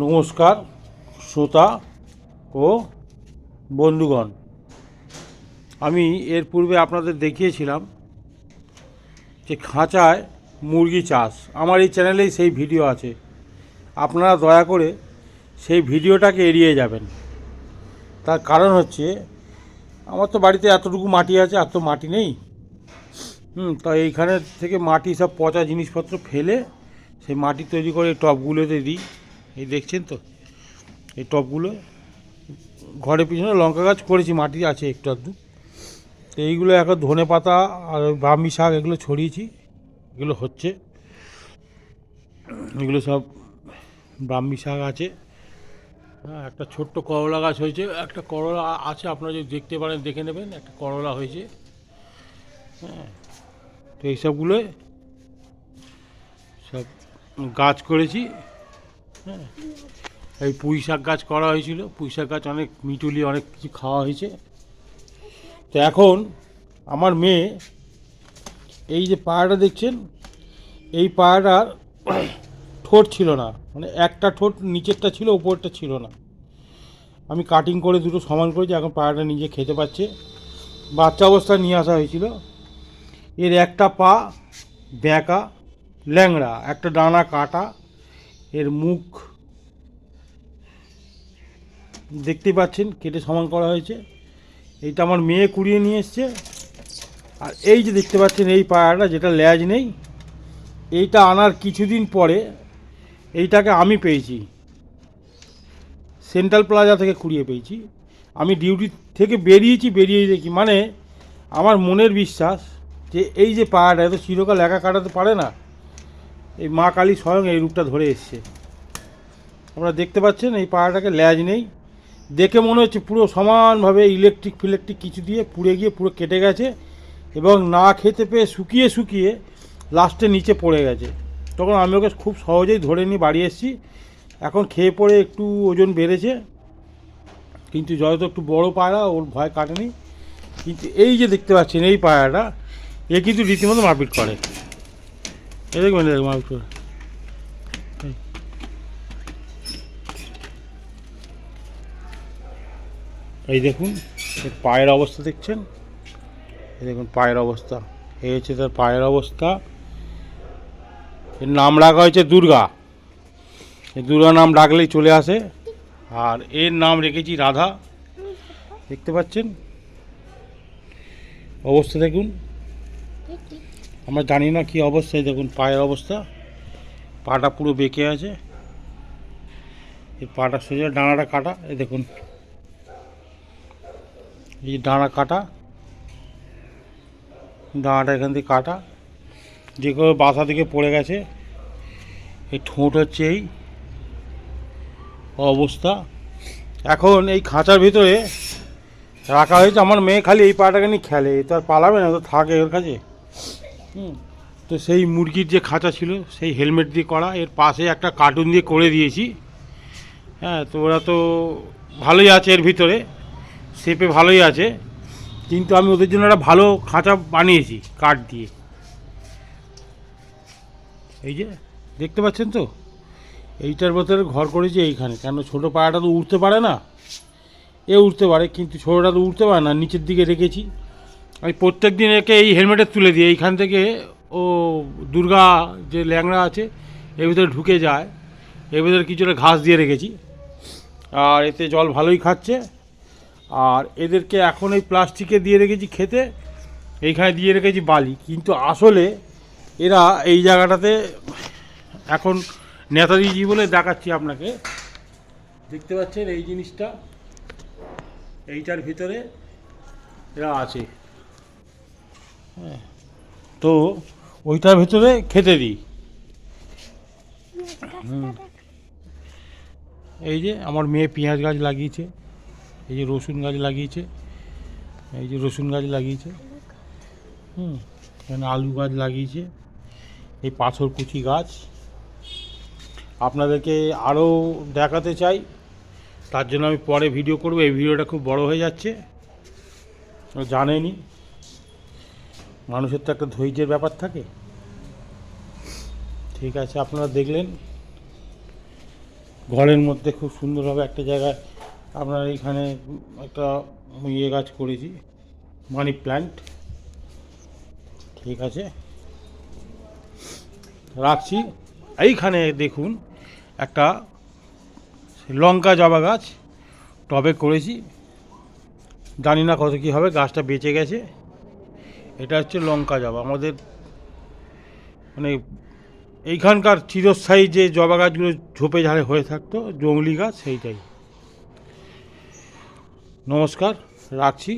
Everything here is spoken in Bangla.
নমস্কার, শ্রোতা ও বন্ধুগণ। আমি এর পূর্বে আপনাদের দেখিয়েছিলাম যে খাঁচায় মুরগি চাষ। আমার এই চ্যানেলেই সেই ভিডিও আছে। আপনারা দয়া করে সেই ভিডিওটাকে এড়িয়ে যাবেন। তার কারণ হচ্ছে, আমার তো বাড়িতে এতটুকু মাটি আছে এত মাটি নেই। হুম, তো এইখানে থেকে মাটি সব পচা জিনিসপত্র ফেলে সেই মাটি তৈরি করে টবগুলোতে দিই। এই দেখছেন তো? এই টবগুলো ঘরের পিছনে লঙ্কা গাছ করেছি, মাটি আছে একটু আধটু তো এইগুলো এখন ধনে পাতা আর ব্রাহ্মী শাক এগুলো ছড়িয়েছি, এগুলো হচ্ছে। এগুলো সব ব্রাহ্মী শাক আছে। হ্যাঁ একটা ছোট্ট করলা গাছ হয়েছে। একটা করলা আছে, আপনারা যদি দেখতে পারেন, দেখে নেবেন, একটা করলা হয়েছে। হ্যাঁ তো এইসবগুলো সব গাছ করেছি। হ্যাঁ। এই পুঁই শাক গাছ করা হয়েছিল। পুঁই শাক গাছ অনেক মিটুলি অনেক কিছু খাওয়া হয়েছে। তো এখন আমার মেয়ে এই যে পায়রাটা দেখছেন, এই পায়রাটার ঠোঁট ছিল না। মানে একটা ঠোঁট নিচেরটা ছিল, উপরটা ছিল না। আমি কাটিং করে দুটো সমান করেছি, এখন পায়রাটা নিজে খেতে পাচ্ছে। বাচ্চা অবস্থায় নিয়ে আসা হয়েছিল। এর একটা পা, ব্যাঁকা, ল্যাংড়া, একটা ডানা কাটা এর মুখ দেখতেই পাচ্ছেন, কেটে সমান করা হয়েছে। এইটা আমার মেয়ে কুড়িয়ে নিয়ে এসছে। আর এই যে দেখতে পাচ্ছেন, এই পায়াটা যেটা ল্যাজ নেই, এইটা আনার কিছুদিন পরে এইটাকে আমি পেয়েছি। সেন্ট্রাল প্লাজা থেকে কুড়িয়ে পেয়েছি। আমি ডিউটি থেকে বেরিয়েছি বেরিয়ে দেখি মানে আমার মনের বিশ্বাস যে এই যে পায়রাটা এত চিরকাল একা কাটাতে পারে না। এই মা কালী স্বয়ং এই রূপটা ধরে এসছে। আপনারা দেখতে পাচ্ছেন এই পায়রাটাকে ল্যাজ নেই। দেখে মনে হচ্ছে পুরো সমানভাবে ইলেকট্রিক ফিলেকট্রিক কিছু দিয়ে পুড়ে গিয়ে পুরো কেটে গেছে এবং না খেতে পেয়ে শুকিয়ে শুকিয়ে লাস্টে নিচে পড়ে গেছে। তখন আমি ওকে খুব সহজেই ধরে নিয়ে বাড়ি এসেছি। এখন খেয়ে পড়ে একটু ওজন বেড়েছে। কিন্তু যত একটু বড় পায়রা, ওর ভয় কাটেনি। কিন্তু এই যে দেখতে পাচ্ছেন এই পায়রাটা, এ কিন্তু রীতিমতো মারপিট করে। এ দেখবেন এ দেখবেন মারপিট এই। এই দেখুন এর পায়ের অবস্থা দেখছেন? এই দেখুন, পায়ের অবস্থা। এই হচ্ছে তার পায়ের অবস্থা। এর নাম রাখা হয়েছে দুর্গা। এই দুর্গা নাম ডাকলেই চলে আসে। আর এর নাম রেখেছি রাধা। দেখতে পাচ্ছেন? অবস্থা দেখুন। আমরা জানি না কি অবস্থায় দেখুন পায়ের অবস্থা। পাটা পুরো বেঁকে আছে। এই পাটা সোজা ডানাটা কাটা, এই দেখুন। এই ডানা কাটা, ডানাটা এখান থেকে কাটা। যে কোনো বাসা থেকে পড়ে গেছে, এই ঠোঁট হচ্ছে এই অবস্থা। এখন এই খাঁচার ভিতরে রাখা হয়েছে, আমার মেয়ে খালি এই পাটাকে নিয়ে খেলে তো আর পালাবে না তো থাকে ওর কাছে। তো সেই মুরগির যে খাঁচা ছিল, সেই হেলমেট দিয়ে করা, এর পাশে একটা কার্টুন দিয়ে করে দিয়েছি। হ্যাঁ তো ওরা তো ভালোই আছে এর ভিতরে, শেপে ভালোই আছে, কিন্তু আমি ওদের জন্য একটা ভালো খাঁচা বানিয়েছি, কাঠ দিয়ে। এই যে, দেখতে পাচ্ছেন তো? এইটার ভেতরে ঘর করেছি এইখানে, কেন ছোটো পায়াটা তো উঠতে পারে না? এ উঠতে পারে, কিন্তু ছোটোটা তো উঠতে পারে না, নিচের দিকে রেখেছি। আমি প্রত্যেক দিন একে এই হেলমেটে তুলে দিই। এইখান থেকে ও দুর্গা যে ল্যাংড়া আছে, এর ভিতরে ঢুকে যায়। এর ভিতরে কিছুটা ঘাস দিয়ে রেখেছি। আর এতে জল ভালোই খাচ্ছে। আর এদেরকে এখন এই প্লাস্টিকে দিয়ে রেখেছি খেতে। এইখানে দিয়ে রেখেছি বালি। কিন্তু আসলে এরা এই জায়গাটাতে এখন নেতাজিজি বলে দেখাচ্ছি আপনাকে। দেখতে পাচ্ছেন এই জিনিসটা? এইটার ভিতরে এরা আছে। তো ওইটার ভিতরে খেতে দিই। এই যে আমার মেয়ে পেঁয়াজ গাছ লাগিয়েছে, এই যে রসুন গাছ লাগিয়েছে, এই যে রসুন গাছ লাগিয়েছে, হুম, এখানে আলু গাছ লাগিয়েছে, এই পাথর কুচি গাছ। আপনাদেরকে আরও দেখাতে চাই, তার জন্য আমি পরে ভিডিও করব, এই ভিডিওটা খুব বড় হয়ে যাচ্ছে জানেনি মানুষের তো একটা ধৈর্যের ব্যাপার থাকে। ঠিক আছে, আপনারা দেখলেন। ঘরের মধ্যে খুব সুন্দরভাবে একটা জায়গায় আপনার এইখানে একটা ইয়ে গাছ করেছি, মানি প্ল্যান্ট। ঠিক আছে। রাখছি। এইখানে দেখুন, একটা লঙ্কা জবা গাছ টবে করেছি। জানি না কত কী হবে, গাছটা বেঁচে গেছে। এটা হচ্ছে লঙ্কা জবা। আমাদের মানে এইখানকার চিরস্থায়ী যে জবা গাছগুলো ঝোপে ঝাড়ে হয়ে থাকতো জংলি গাছ, সেইটাই। নমস্কার, রাখছি।